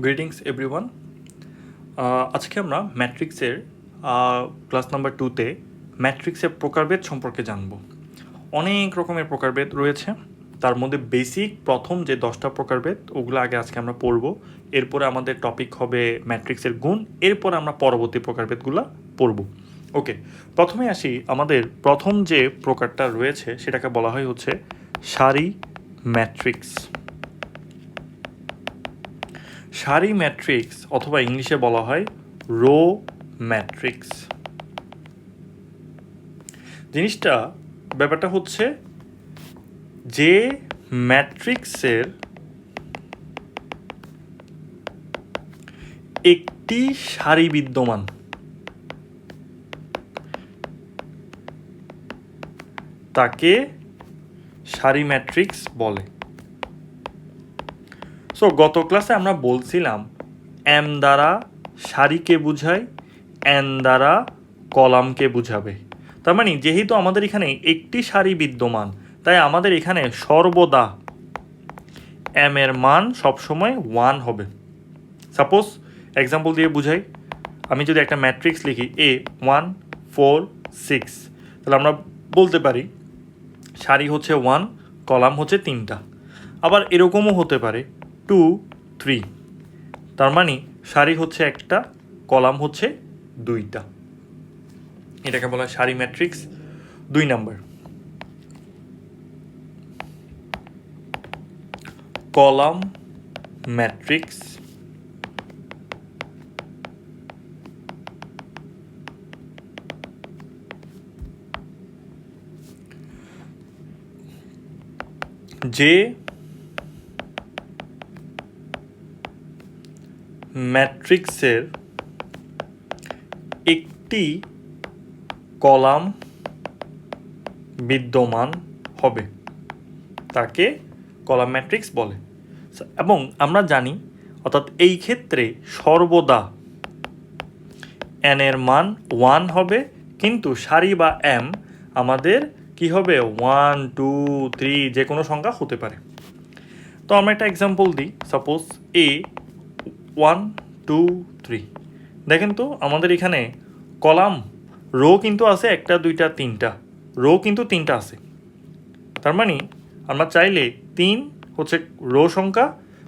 Greetings everyone আজকে আমরা ম্যাট্রিক্সের ক্লাস নাম্বার টুতে ম্যাট্রিক্সের প্রকারভেদ সম্পর্কে জানব। অনেক রকমের প্রকারভেদ রয়েছে। তার মধ্যে বেসিক প্রথম যে দশটা প্রকারভেদ, ওগুলো আগে আজকে আমরা পড়ব। এরপরে আমাদের টপিক হবে ম্যাট্রিক্সের গুণ। এরপরে আমরা পরবর্তী প্রকারভেদগুলো পড়ব। ওকে প্রথমে আসি আমাদের প্রথম যে প্রকারটা রয়েছে, সেটাকে বলা হয় হচ্ছে সারি ম্যাট্রিক্স। সারি ম্যাট্রিক্স অথবা ইংলিশে বলা হয় রো ম্যাট্রিক্স। জিনিসটা, ব্যাপারটা হচ্ছে যে ম্যাট্রিক্সের একটি সারি বিদ্যমান। তাকে সারি ম্যাট্রিক্স বলে। সো গত ক্লাসে আমরা বলছিলাম এম দ্বারা সারিকে বুঝায় এন দ্বারা কলামকে বুঝাবে। তার মানে যেহেতু আমাদের এখানে একটি সারি বিদ্যমান, তাই আমাদের এখানে সর্বদা এম এর মান সবসময় ওয়ান হবে। সাপোজ এক্সাম্পল দিয়ে বুঝাই। আমি যদি একটা ম্যাট্রিক্স লিখি এ ওয়ান ফোর সিক্স তাহলে আমরা বলতে পারি, সারি হচ্ছে ওয়ান কলাম হচ্ছে তিনটা। আবার এরকমও হতে পারে। টু থ্রি তার মানে সারি হচ্ছে একটা, কলাম হচ্ছে দুইটা। এটাকে বলা হয় সারি ম্যাট্রিক্স দুই নাম্বার কলাম ম্যাট্রিক্স যে ম্যাট্রিক্সের একটি কলাম বিদ্যমান হবে। তাকে কলাম ম্যাট্রিক্স বলে। এবং আমরা জানি, অর্থাৎ এই ক্ষেত্রে সর্বদা এন এর মান ওয়ান হবে, কিন্তু সারি বা এম আমাদের কি হবে? ওয়ান টু থ্রি যে কোনো সংখ্যা হতে পারে। তো আমরা একটা এক্সাম্পল দিই। Suppose A one two three দেখেন তো, আমাদের এখানে কলাম, রো কিন্তু আছে একটা, দুইটা, তিনটা। রো কিন্তু তিনটা আছে। তার মানে আমরা চাইলে তিন হচ্ছে রো সংখ্যা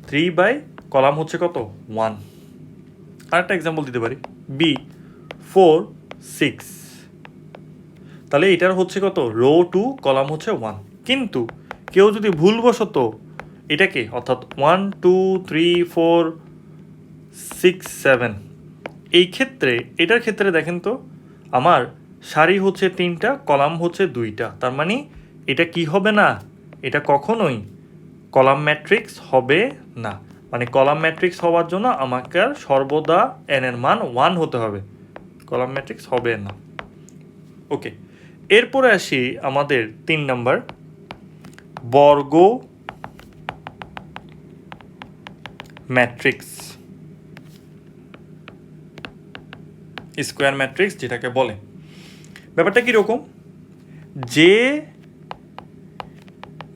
থ্রি বাই কলাম হচ্ছে কত? ওয়ান আরেকটা এক্সাম্পল দিতে পারি। বি ফোর সিক্স তাহলে এটার হচ্ছে কত? রো টু কলাম হচ্ছে ওয়ান কিন্তু কেউ যদি ভুলবশত এটাকে, অর্থাৎ one two three four six seven এই ক্ষেত্রে, এটার ক্ষেত্রে দেখেন তো, আমার সারি হচ্ছে তিনটা, কলাম হচ্ছে দুইটা। তার মানে এটা কি হবে না? এটা কখনোই কলাম ম্যাট্রিক্স হবে না। মানে কলাম ম্যাট্রিক্স হওয়ার জন্য আমাকে সর্বদা এন এর মান ওয়ান হতে হবে। কলাম ম্যাট্রিক্স হবে না। ওকে, এরপরে আসি আমাদের তিন নাম্বার। বর্গ ম্যাট্রিক্স। স্কোয়ার ম্যাট্রিক্স যেটাকে বলে। ব্যাপারটা কীরকম? যে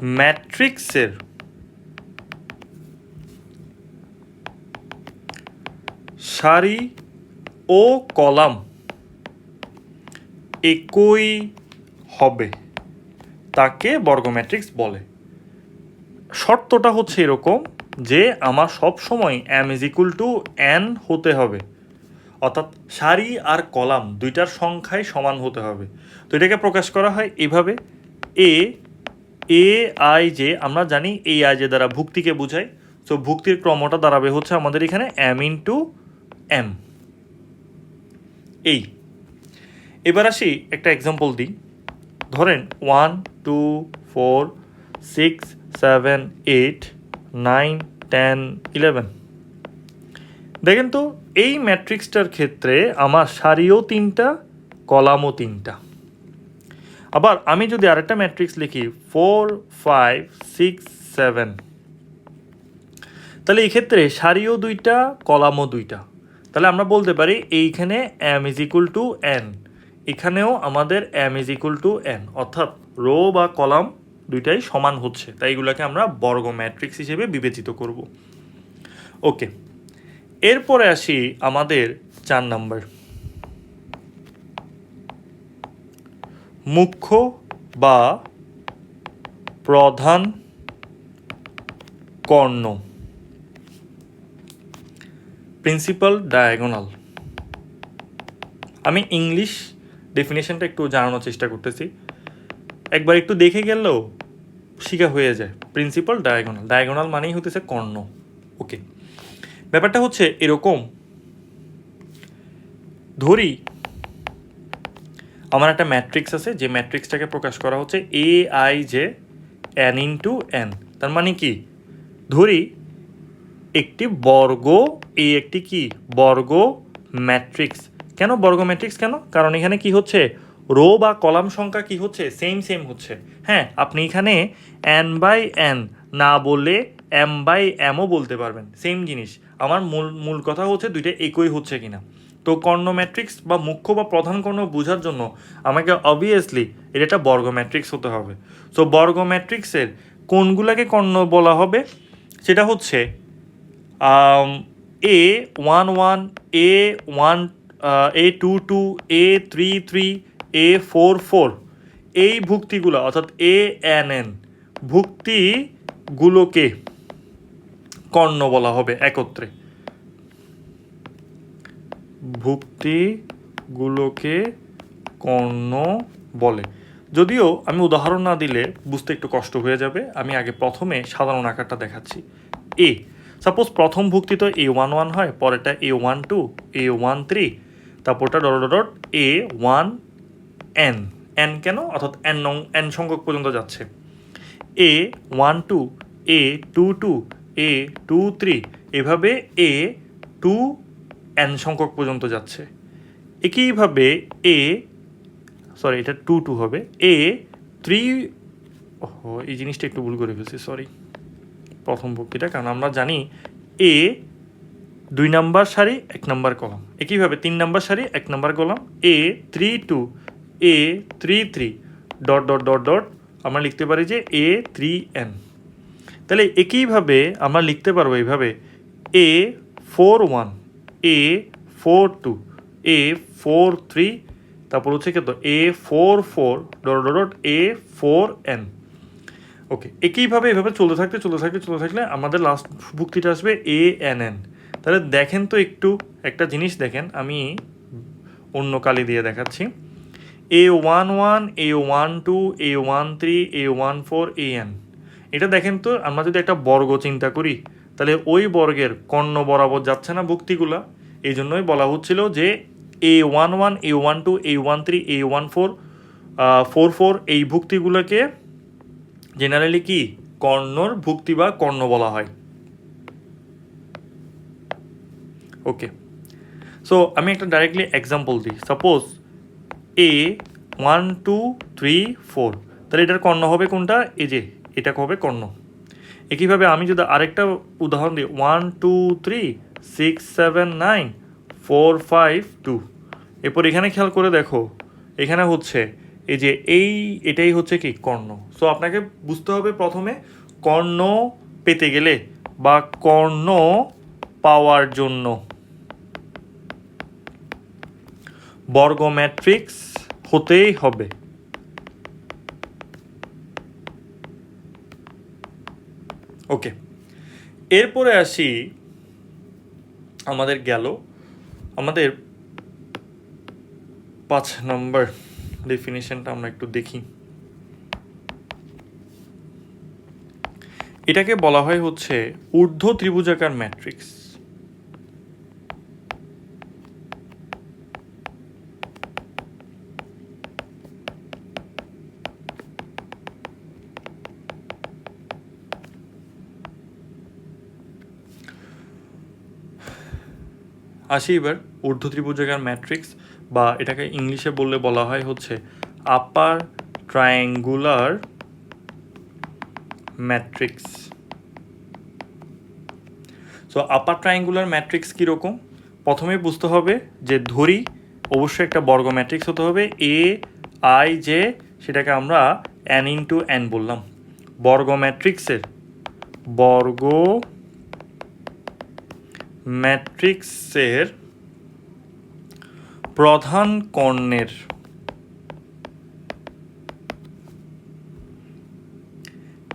ম্যাট্রিক্সের সারি ও কলাম একই হবে, তাকে বর্গ ম্যাট্রিক্স বলে। শর্তটা হচ্ছে এরকম যে আমার সব সময় M is equal to N হতে হবে। অর্থাৎ সারি আর কলাম দুইটার সংখ্যায় সমান হতে হবে। তো এটাকে প্রকাশ করা হয় এভাবে। এ এ আই যে আমরা জানি এই আই যে দ্বারা ভুক্তিকে বোঝায়। সো ভুক্তির ক্রমটা দাঁড়াবে হচ্ছে আমাদের এখানে এম ইন্টু এম এই। এবার আসি একটা এক্সাম্পল দিই। ধরেন one two four six seven eight nine ten eleven দেখেন তো, এই ম্যাট্রিক্সটার ক্ষেত্রে আমার সারিও তিনটা, কলামও তিনটা। আবার আমি যদি আরেকটা ম্যাট্রিক্স লিখি, ফোর, ফাইভ, সিক্স, সেভেন, তাহলে এই ক্ষেত্রে সারিও দুইটা, কলামও দুইটা। তাহলে আমরা বলতে পারি এইখানে M is equal to N এখানেও আমাদের M is equal to N অর্থাৎ রো বা কলাম দুইটাই সমান হচ্ছে। তাই এগুলোকে আমরা বর্গ ম্যাট্রিক্স হিসেবে বিবেচিত করব। ওকে এরপরে আসি আমাদের চার নাম্বার। মুখ্য বা প্রধান কর্ণ। প্রিন্সিপাল ডায়াগোনাল আমি ইংলিশ ডেফিনেশনটা একটু জানানোর চেষ্টা করতেছি। একবার একটু দেখে গেলেও শিখা হয়ে যায়। প্রিন্সিপাল ডায়াগোনাল ডায়াগোনাল মানেই হতেছে কর্ণ। ওকে ব্যাপারটা হচ্ছে এরকম। ধরি, আমার একটা ম্যাট্রিক্স আছে, যে ম্যাট্রিক্সটাকে প্রকাশ করা হচ্ছে A I J N into N তার মানে কি? ধরি, একটি বর্গ এই একটি কি? বর্গ ম্যাট্রিক্স। কেন বর্গ ম্যাট্রিক্স কেন? কারণ এখানে কি হচ্ছে? রো বা কলাম সংখ্যা কি হচ্ছে? সেম সেম হচ্ছে। হ্যাঁ আপনি এখানে এন বাই এন না বললে এম বাই এমও বলতে পারবেন। সেম জিনিস। আমার মূল মূল কথা হচ্ছে দুইটা একই হচ্ছে কিনা। তো কর্ণ ম্যাট্রিক্স বা মুখ্য বা প্রধান কর্ণ বোঝার জন্য আমাকে অবভিয়াসলি এটা একটা বর্গ ম্যাট্রিক্স হতে হবে। সো বর্গ ম্যাট্রিক্সের কোনগুলাকে কর্ণ বলা হবে? সেটা হচ্ছে A one one, A one A two two, A three three, A four four, এই ভুক্তিগুলো অর্থাৎ এ এন এন ভুক্তিগুলোকে কর্ণ বলা হবে একত্রে। ভুক্তিগুলোকে কর্ণ বলে। যদিও আমি উদাহরণ না দিলে বুঝতে একটু কষ্ট হয়ে যাবে। আমি আগে প্রথমে সাধারণ আকারটা দেখাচ্ছি। এ, সাপোজ প্রথম ভুক্তি তো এ ওয়ান ওয়ান হয়, পরেরটা A one two, A one three, তারপরটা dot dot, A one N. N কেন? অর্থাৎ এন নং এন সংখ্যক পর্যন্ত যাচ্ছে। A one two, A two two A two three এভাবে এ টু এন সংখ্যক পর্যন্ত যাচ্ছে। একইভাবে এ সরি এটা টু টু হবে। এ থ্রি ও এই জিনিসটা একটু ভুল করে ফেলছি সরি প্রথম ভক্তিটা কারণ আমরা জানি এ দুই নাম্বার সারি, এক নাম্বার কলাম। একইভাবে তিন নাম্বার সারি, এক number column. A three two A three three dot dot dot dot আমরা লিখতে পারি যে এ থ্রি এন তাহলে একইভাবে আমরা লিখতে পারব এইভাবে A four one A four two A four three তারপর হচ্ছে কত? A four four dot dot A four N okay একইভাবে এভাবে চলতে থাকতে চলতে থাকতে, চলতে থাকলে আমাদের লাস্ট ভুক্তিটা আসবে এ এন এন তাহলে দেখেন তো একটু, একটা জিনিস দেখেন, আমি অন্য কালি দিয়ে দেখাচ্ছি। A one one A one two A one three A one four A N দেখেন তো, আমরা যদি একটা বর্গ চিন্তা করি, তাহলে ওই বর্গের কর্ণ বরাবর যাচ্ছে না ভুক্তিগুলা। এই জন্যই বলা হচ্ছিল যে A one one A one two A one three A one four four four এই ভুক্তিগুলোকে জেনারেলি কি? কর্ণর ভুক্তি বা কর্ণ বলা হয়। ওকে সো আমি একটা ডাইরেক্টলি এক্সাম্পল দিই। Suppose A one two three four তাহলে এটার কর্ণ হবে কোনটা? এই যে এটা হবে কর্ণ একইভাবে আমি যদি আরেকটা উদাহরণ দিই one two three six seven nine four five two এরপর এখানে খেয়াল করে দেখো, এখানে হচ্ছে এই যে এই, এটাই হচ্ছে কি? কর্ণ। সো আপনাকে বুঝতে হবে প্রথমে কর্ণ পেতে গেলে বা কর্ণ পাওয়ার জন্য। বর্গ ম্যাট্রিক্স হতেই হবে। ওকে এরপরে আসি, আমাদের গেল, আমাদের পাঁচ নম্বর ডেফিনেশনটা আমরা একটু দেখি। এটাকে বলা হয় হচ্ছে ঊর্ধ্ব ত্রিভুজাকার ম্যাট্রিক্স আসি এবার, ঊর্ধ্ব ত্রিভুজাকার ম্যাট্রিক্স, বা এটাকে ইংলিশে বললে বলা হয় হচ্ছে upper triangular matrix so upper triangular matrix কীরকম? প্রথমে বুঝতে হবে যে ধরি, অবশ্যই একটা বর্গ ম্যাট্রিক্স হতে হবে এ আই যে সেটাকে আমরা এন ইন্টু এন বললাম। বর্গ ম্যাট্রিক্সের বর্গ ম্যাট্রিক্সের প্রধান কর্ণের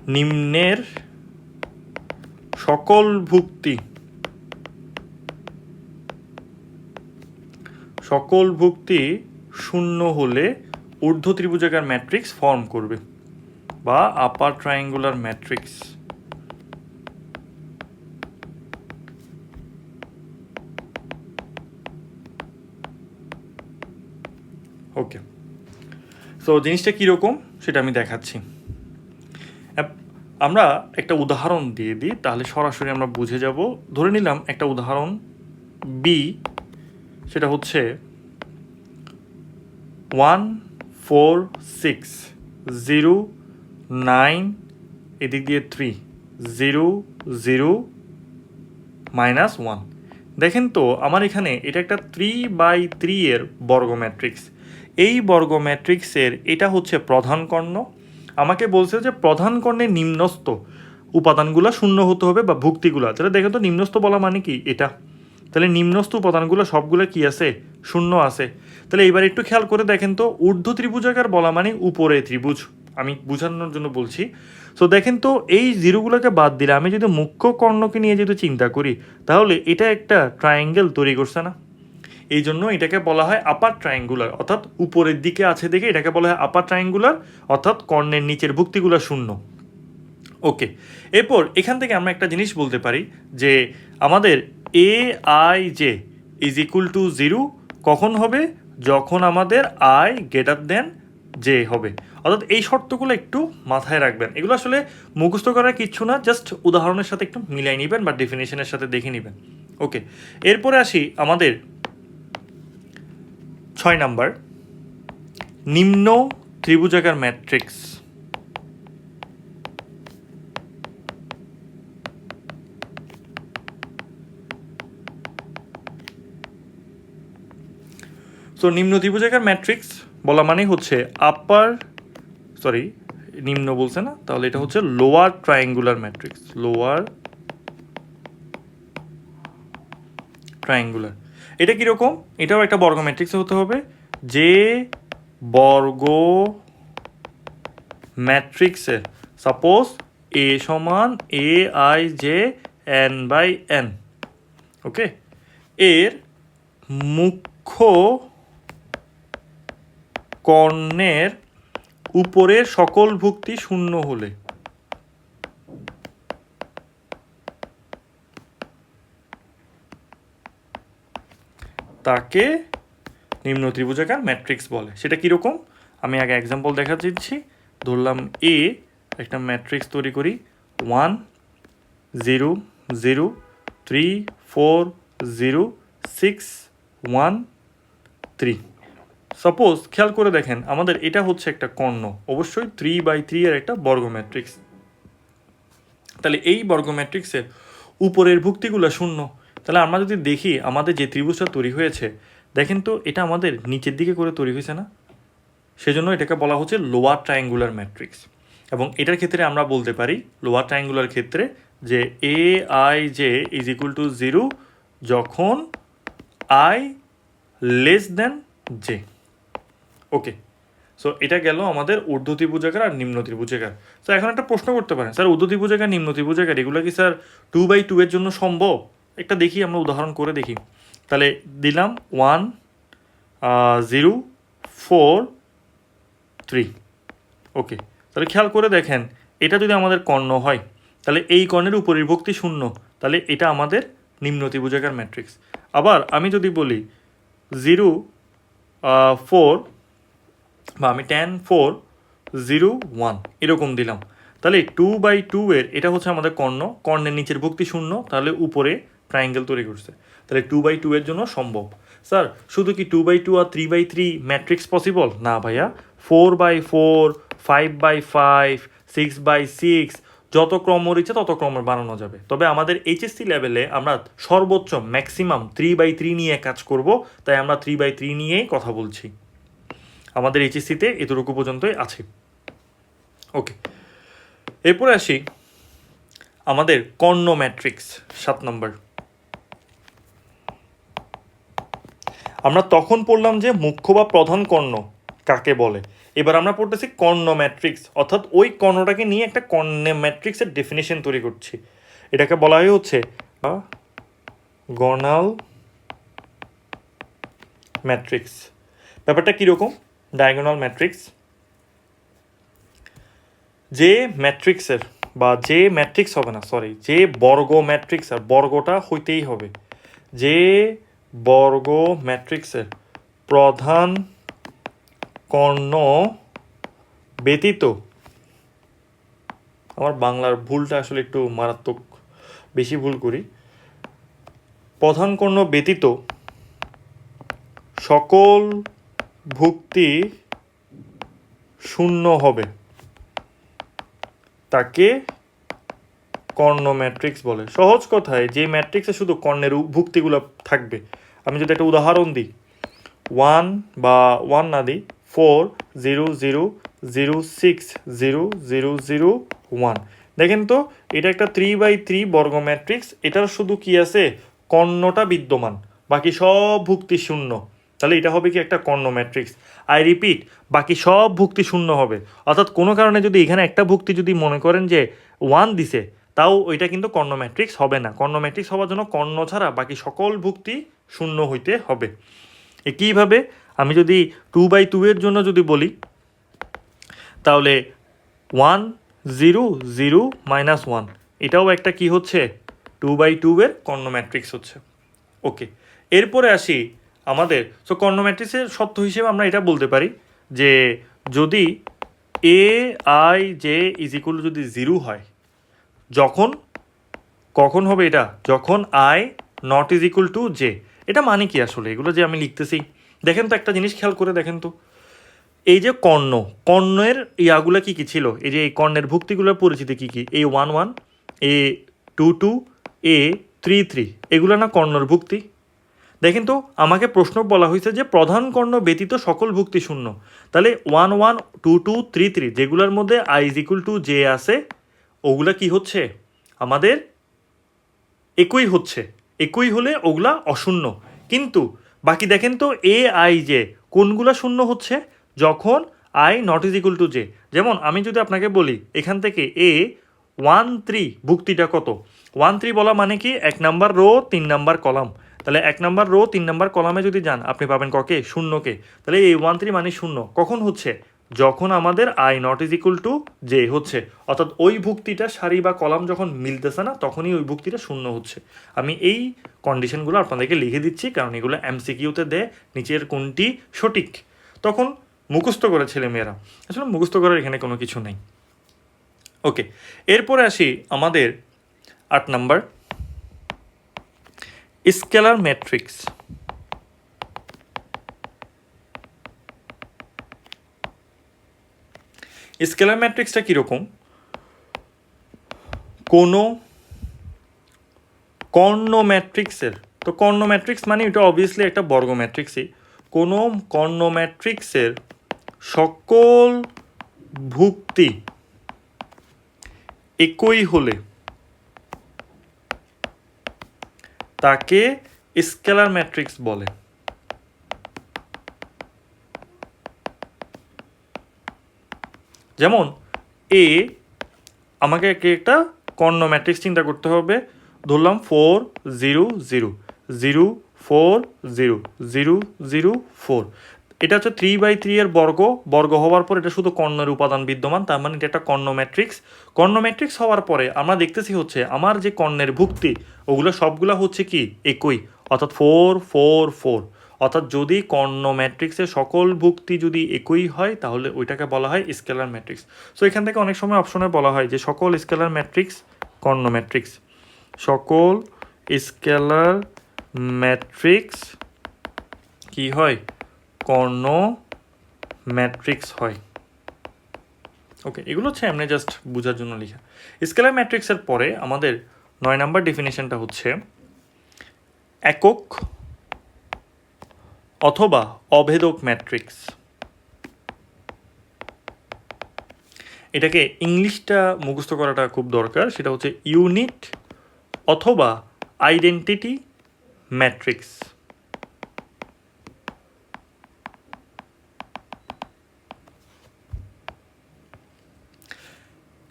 নিম্নের সকল ভুক্তি সকল ভুক্তি শূন্য হলে ঊর্ধ্ব ত্রিভুজাকার ম্যাট্রিক্স ফর্ম করবে বা upper triangular matrix. Okay so জিনিসটা কীরকম সেটা আমি দেখাচ্ছি। আমরা একটা উদাহরণ দিয়ে দিই, তাহলে সরাসরি আমরা বুঝে যাব। ধরে নিলাম একটা উদাহরণ বি সেটা হচ্ছে one four six zero nine এদিক দিয়ে three zero zero minus one দেখেন তো, আমার এখানে এটা একটা থ্রি বাই থ্রি এর বর্গ ম্যাট্রিক্স এই বর্গ ম্যাট্রিক্সের এটা হচ্ছে প্রধান কর্ণ। আমাকে বলছে যে প্রধান কর্ণের নিম্নস্থ উপাদানগুলো শূন্য হতে হবে বা ভুক্তিগুলো। তাহলে দেখেন তো, নিম্নস্থ বলা মানে কি? এটা। তাহলে নিম্নস্থ উপাদানগুলো সবগুলো কি আছে? শূন্য আছে। তাহলে এবার একটু খেয়াল করে দেখেন তো, ঊর্ধ্ব ত্রিভুজাকার বলা মানে উপরে ত্রিভুজ। আমি বোঝানোর জন্য বলছি। সো দেখেন তো, এই জিরোগুলোকে বাদ দিলে আমি যদি মুখ্য কর্ণকে নিয়ে যদি চিন্তা করি, তাহলে এটা একটা ট্রায়াঙ্গেল তৈরি করছে না? এই জন্য এটাকে বলা হয় আপার ট্রায়াঙ্গুলার অর্থাৎ উপরের দিকে আছে দেখে এটাকে বলা হয় আপার ট্রায়াঙ্গুলার অর্থাৎ কর্ণের নিচের ভুক্তিগুলো শূন্য। ওকে এরপর এখান থেকে আমরা একটা জিনিস বলতে পারি যে আমাদের A I J is equal to zero কখন হবে? যখন আমাদের আই গ্রেটার দেন যে হবে। অর্থাৎ এই শর্তগুলো একটু মাথায় রাখবেন। এগুলো আসলে মুখস্থ করার কিচ্ছু না জাস্ট উদাহরণের সাথে একটু মিলাই নেবেন বা ডেফিনেশনের সাথে দেখে নেবেন। ওকে এরপরে আসি আমাদের ছয় নাম্বার, নিম্ন ত্রিভুজাকার ম্যাট্রিক্স। সো নিম্ন ত্রিভুজাকার ম্যাট্রিক্স বলা মানে হচ্ছে আপার সরি নিম্ন বলছে না, তাহলে এটা হচ্ছে lower triangular matrix lower triangular এটা কীরকম? এটাও একটা বর্গ ম্যাট্রিক্স হতে হবে। যে বর্গ ম্যাট্রিক্সের সাপোজ এ সমান A I J N by N okay এর মুখ্য কর্ণের উপরের সকল ভুক্তি শূন্য হলে তাকে নিম্ন ত্রিভুজাকার ম্যাট্রিক্স বলে। সেটা কীরকম? আমি আগে এক্সাম্পল দেখা দিচ্ছি। ধরলাম এ একটা ম্যাট্রিক্স তৈরি করি। One zero zero three four zero six one three suppose খেয়াল করে দেখেন, আমাদের এটা হচ্ছে একটা কর্ণ। অবশ্যই থ্রি বাই থ্রি এর একটা বর্গ ম্যাট্রিক্স তাহলে এই বর্গ ম্যাট্রিক্সের উপরের ভুক্তিগুলো শূন্য। তাহলে আমরা যদি দেখি আমাদের যে ত্রিভুজটা তৈরি হয়েছে, দেখেন তো এটা আমাদের নিচের দিকে করে তৈরি হয়েছে না? সেজন্য এটাকে বলা হচ্ছে লোয়ার ট্রায়াঙ্গুলার ম্যাট্রিক্স এবং এটার ক্ষেত্রে আমরা বলতে পারি লোয়ার ট্রায়াঙ্গুলার ক্ষেত্রে যে A I J is equal to zero যখন I less than J okay so এটা গেল আমাদের ঊর্ধ্ব ত্রিভুজাকার আর নিম্ন ত্রিভুজাকার স্যার এখন একটা প্রশ্ন করতে পারেন, স্যার, ঊর্ধ্ব ত্রিভুজাকার নিম্ন ত্রিভুজাকার এগুলো কি, স্যার টু বাই টু এর জন্য সম্ভব? একটা দেখি, আমরা উদাহরণ করে দেখি। তাহলে দিলাম one zero four three okay তাহলে খেয়াল করে দেখেন, এটা যদি আমাদের কর্ণ হয়, তাহলে এই কর্ণের উপরের ভক্তি শূন্য। তাহলে এটা আমাদের নিম্ন ত্রিভুজাকার ম্যাট্রিক্স আবার আমি যদি বলি জিরো ফোর বা আমি টেন ফোর জিরো ওয়ান এরকম দিলাম। তাহলে টু বাই টু এর, এটা হচ্ছে আমাদের কর্ণ, কর্ণের নিচের ভক্তি শূন্য, তাহলে উপরে ট্রায়াঙ্গেল তৈরি করছে। তাহলে টু বাই টু এর জন্য সম্ভব। স্যার শুধু কি two by two R three by three matrix possible না ভাইয়া। Four by four five by five six by six যত ক্রমর ইচ্ছে তত ক্রমর বানানো যাবে। তবে আমাদের এইচএসসি লেভেলে আমরা সর্বোচ্চ ম্যাক্সিমাম থ্রি বাই থ্রি নিয়ে কাজ করব, তাই আমরা থ্রি বাই থ্রি নিয়েই কথা বলছি। আমাদের এইচএসসিতে এতটুকু পর্যন্তই আছে। ওকে এরপরে আসি আমাদের কর্ণ ম্যাট্রিক্স সাত নম্বর আমরা তখন পড়লাম যে মুখ্য বা প্রধান কর্ণ কাকে বলে। এবার আমরা পড়তেছি কর্ণ ম্যাট্রিক্স, অর্থাৎ ওই কর্ণটাকে নিয়ে একটা কর্ণে ম্যাট্রিক্সের ডেফিনেশন তৈরি করছি। এটাকে বলা হয় হচ্ছে গণাল ম্যাট্রিক্স। ব্যাপারটা কীরকম? ডায়াগোনাল ম্যাট্রিক্স যে ম্যাট্রিক্সের বা যে ম্যাট্রিক্স হবে না সরি যে বর্গ ম্যাট্রিক্স আর বর্গটা হইতেই হবে। যে বর্গ ম্যাট্রিক্সের প্রধান কর্ণ ব্যতীত। আমার বাংলার ভুলটা আসলে একটু মারাত্মক, বেশি ভুল করি। প্রধান কর্ণ ব্যতীত সকল ভুক্তি শূন্য হবে। তাকে কর্ণ ম্যাট্রিক্স বলে। সহজ কথায়, যে ম্যাট্রিক্সে শুধু কর্ণের ভুক্তিগুলো থাকবে। আমি যদি একটা উদাহরণ দিই। ওয়ান বা ওয়ান না দিই, four, zero zero zero, six, zero zero zero, one. দেখেন তো, এটা একটা থ্রি বাই থ্রি বর্গ ম্যাট্রিক্স, এটার শুধু কি আছে? কর্ণটা বিদ্যমান। বাকি সব ভুক্তি শূন্য। তাহলে এটা হবে কি একটা কর্ণ ম্যাট্রিক্স? আই রিপিট বাকি সব ভুক্তি শূন্য হবে। অর্থাৎ কোনো কারণে যদি এখানে একটা ভুক্তি যদি মনে করেন যে ওয়ান দিছে তাও ওইটা কিন্তু কর্ণ ম্যাট্রিক্স হবে না। কর্ণ ম্যাট্রিক্স হওয়ার জন্য কর্ণ ছাড়া বাকি সকল ভুক্তি শূন্য হইতে হবে। একইভাবে আমি যদি টু বাই টু এর জন্য যদি বলি, তাহলে one zero zero minus one এটাও একটা কি হচ্ছে? টু বাই টু এর কর্ণ ম্যাট্রিক্স হচ্ছে। ওকে এরপরে আসি আমাদের। সো কর্ণ ম্যাট্রিক্সের সত্য হিসেবে আমরা এটা বলতে পারি যে যদি A I J is equal যদি জিরো হয় যখন, কখন হবে এটা? যখন I not is equal to J এটা মানে কি আসলে? এগুলো যে আমি লিখতেছি। দেখেন তো একটা জিনিস খেয়াল করে দেখেন তো। এই যে কর্ণ, কর্ণের ইয়াগুলো কি কি ছিল? এই যে এই কর্ণের ভুক্তিগুলোর পরিচিতি কি কি? A one one A two two A three three এগুলো না কর্ণর ভুক্তি? দেখেন তো, আমাকে প্রশ্ন বলা হয়েছে যে প্রধান কর্ণ ব্যতীত সকল ভুক্তি শূন্য। তাহলে one one two two three three যেগুলোর মধ্যে I is equal to J আছে ওগুলা কি হচ্ছে? আমাদের একই হচ্ছে। একই হলে ওগুলা অশূন্য। কিন্তু বাকি দেখেন তো এ আই জে কোনগুলা শূন্য হচ্ছে? যখন I not is equal to J যেমন আমি যদি আপনাকে বলি, এখান থেকে এ ওয়ান থ্রি ভুক্তিটা কত? ওয়ান থ্রি বলা মানে কি? এক নাম্বার রো তিন নাম্বার কলাম তাহলে এক নাম্বার রো তিন নাম্বার কলামে যদি যান, আপনি পাবেন ককে? শূন্যকে। তাহলে এই ওয়ান থ্রি মানে শূন্য। কখন হচ্ছে? যখন আমাদের I not is equal to J হচ্ছে, অর্থাৎ ওই ভুক্তিটা সারি বা কলাম যখন মিলতেছে না, তখনই ওই ভুক্তিটা শূন্য হচ্ছে। আমি এই কন্ডিশনগুলো আপনাদেরকে লিখে দিচ্ছি, কারণ এগুলো এমসিকিউতে দেয়, নিচের কোনটি সঠিক? তখন মুখস্থ করে ছেলে মেয়েরা আসলে মুখস্থ করার এখানে কোনো কিছু নেই। ওকে, এরপরে আসি আমাদের আট নাম্বার। স্কেলার ম্যাট্রিক্স স্কেলার ম্যাট্রিক্সটা কীরকম? কোনো কর্ণ ম্যাট্রিক্সের তো কর্ণ ম্যাট্রিক্স মানে এটা অবভিয়াসলি একটা বর্গ ম্যাট্রিক্সই কোনো কর্ণ ম্যাট্রিক্সের সকল ভুক্তি একই হলে তাকে স্কেলার ম্যাট্রিক্স বলে। যেমন এ আমাকে একে একটা কর্ণ ম্যাট্রিক্স চিন্তা করতে হবে। ধরলাম four zero zero zero four zero zero zero four এটা হচ্ছে থ্রি বাই থ্রি এর বর্গ। বর্গ হওয়ার পর এটা শুধু কর্ণের উপাদান বিদ্যমান, তার মানে এটা একটা কর্ণ ম্যাট্রিক্স কর্ণ ম্যাট্রিক্স হওয়ার পরে আমরা দেখতেছি হচ্ছে আমার যে কর্ণের ভুক্তি, ওগুলো সবগুলো হচ্ছে কি? একই। অর্থাৎ ফোর ফোর ফোর অর্থাৎ যদি কর্ণ ম্যাট্রিক্সের সকল ভুক্তি যদি একই হয়, তাহলে ওইটাকে বলা হয় স্কেলার ম্যাট্রিক্স। সো এখান থেকে অনেক সময় অপশনে বলা হয় যে সকল স্কেলার ম্যাট্রিক্স, কর্ণ ম্যাট্রিক্স। সকল স্কেলার ম্যাট্রিক্স কি হয়? কর্ণ ম্যাট্রিক্স হয়। ওকে এগুলো হচ্ছে এমনি জাস্ট বোঝার জন্য লেখা। স্কেলার ম্যাট্রিক্সের পরে আমাদের নয় নাম্বার ডেফিনেশনটা হচ্ছে একক অথবা অভেদক ম্যাট্রিক্স। এটাকে ইংলিশটা মুখস্থ করাটা খুব দরকার, সেটা হচ্ছে ইউনিট অথবা আইডেন্টিটি ম্যাট্রিক্স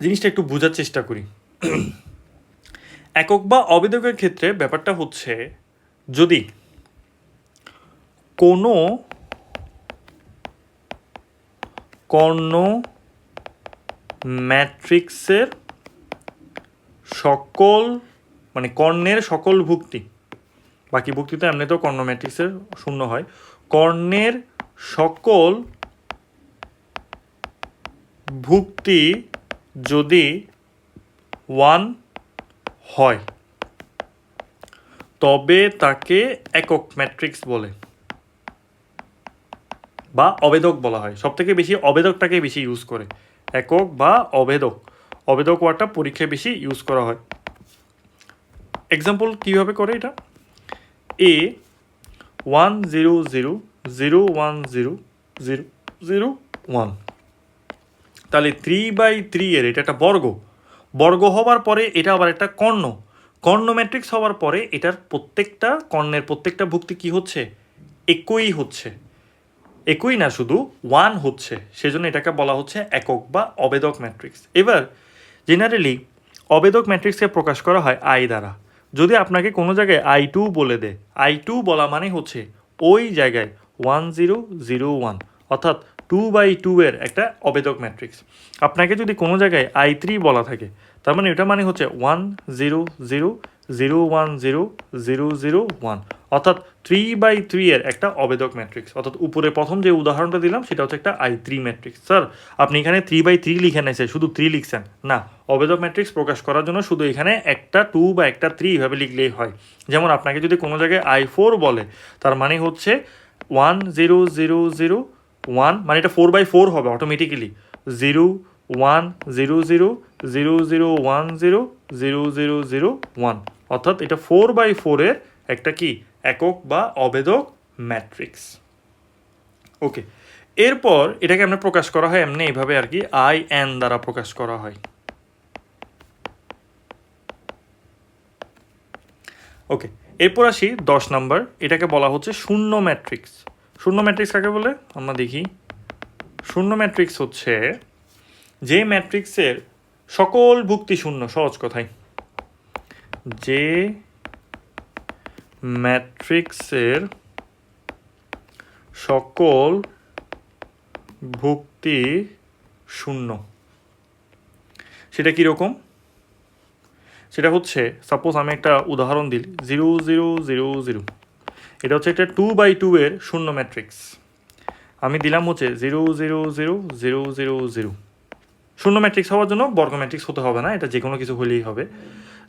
জিনিসটা একটু বোঝার চেষ্টা করি। একক বা অবেদকের ক্ষেত্রে ব্যাপারটা হচ্ছে, যদি কোনো কর্ণ ম্যাট্রিক্সের সকল মানে কর্ণের সকল ভুক্তি, বাকি ভুক্তিতে এমনিতেও কর্ণ ম্যাট্রিক্সের শূন্য হয়, কর্ণের সকল ভুক্তি যদি ওয়ান হয়, তবে তাকে একক ম্যাট্রিক্স বলে। বা অবেদক বলা হয়। সব থেকে বেশি অবেদকটাকে বেশি ইউজ করে। একক বা অবেদক। অবেদক ওয়ার্ডটা পরীক্ষায় বেশি ইউজ করা হয়। এক্সাম্পল কীভাবে করে এটা? A one zero zero zero one zero zero zero one তাহলে থ্রি বাই থ্রি এর এটা একটা বর্গ। বর্গ হওয়ার পরে এটা আবার একটা কর্ণ। কর্ণ ম্যাট্রিক্স হওয়ার পরে এটার প্রত্যেকটা কর্ণের প্রত্যেকটা ভুক্তি কি হচ্ছে? একই হচ্ছে। একই না, শুধু ওয়ান হচ্ছে। সেজন্য এটাকে বলা হচ্ছে একক বা অবেদক ম্যাট্রিক্স এবার জেনারেলি অবেদক ম্যাট্রিক্সকে প্রকাশ করা হয় আই দ্বারা। যদি আপনাকে কোনো জায়গায় আই টু বলে দেয় আই টু বলা মানে হচ্ছে ওই জায়গায় ওয়ান জিরো জিরো ওয়ান অর্থাৎ টু বাই টু এর একটা অবেদক ম্যাট্রিক্স আপনাকে যদি কোনো জায়গায় আই থ্রি বলা থাকে, তার মানে এটা মানে হচ্ছে one zero zero zero one zero zero zero one অর্থাৎ থ্রি বাই থ্রি এর একটা অবেদক ম্যাট্রিক্স অর্থাৎ উপরে প্রথম যে উদাহরণটা দিলাম, সেটা হচ্ছে একটা আই থ্রি ম্যাট্রিক্স স্যার আপনি এখানে থ্রি বাই থ্রি লিখে নিয়েছে শুধু থ্রি লিখছেন। না অবেদক ম্যাট্রিক্স প্রকাশ করার জন্য শুধু এখানে একটা টু বা একটা থ্রি এভাবে লিখলেই হয়। যেমন আপনাকে যদি কোনো জায়গায় আই ফোর বলে, তার মানে হচ্ছে one zero zero zero one মানে এটা ফোর বাই ফোর হবে automatically zero one zero zero zero zero one zero zero zero zero one অর্থাৎ এটা ফোর বাই ফোরের একটা কি? একক বা অবেদক ম্যাট্রিক্স। ওকে, এরপর এটাকে আমরা প্রকাশ করা হয় এমনি এইভাবে আর কি আই এন দ্বারা প্রকাশ করা হয়। ওকে, এরপর আসি দশ নাম্বার, এটাকে বলা হচ্ছে শূন্য ম্যাট্রিক্স। শূন্য ম্যাট্রিক্স কাকে বলে? আমরা দেখি। শূন্য ম্যাট্রিক্স হচ্ছে যে ম্যাট্রিক্সের সকল ভুক্তি শূন্য, সহজ কথায় যে ম্যাট্রিক্সের সকল ভুক্তি শূন্য। সেটা কীরকম সেটা হচ্ছে সাপোজ আমি একটা উদাহরণ দিই, জিরো জিরো জিরো জিরো। এটা হচ্ছে একটা টু বাই টু এর শূন্য ম্যাট্রিক্স। আমি দিলাম হচ্ছে zero zero zero zero zero zero. শূন্য ম্যাট্রিক্স হওয়ার জন্য বর্গ ম্যাট্রিক্স হতে হবে না, এটা যে কোনো কিছু হলেই হবে।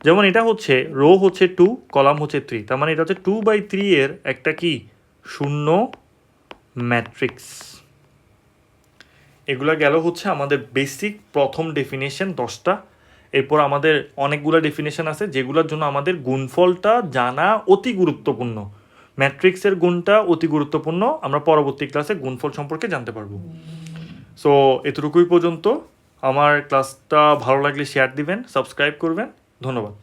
যেমন এটা হচ্ছে রো হচ্ছে টু কলাম হচ্ছে থ্রি তার মানে এটা হচ্ছে টু বাই থ্রি এর একটা কি? শূন্য ম্যাট্রিক্স এগুলা গেল হচ্ছে আমাদের বেসিক প্রথম ডেফিনেশন দশটা। এরপর আমাদের অনেকগুলো ডেফিনেশন আছে, যেগুলোর জন্য আমাদের গুণফলটা জানা অতি গুরুত্বপূর্ণ। ম্যাট্রিক্সের গুণটা অতি গুরুত্বপূর্ণ, আমরা পরবর্তী ক্লাসে গুণফল সম্পর্কে জানতে পারব। সো এতটুকুই পর্যন্ত। আমার ক্লাসটা ভালো লাগলে শেয়ার দিবেন সাবস্ক্রাইব করবেন। ধন্যবাদ।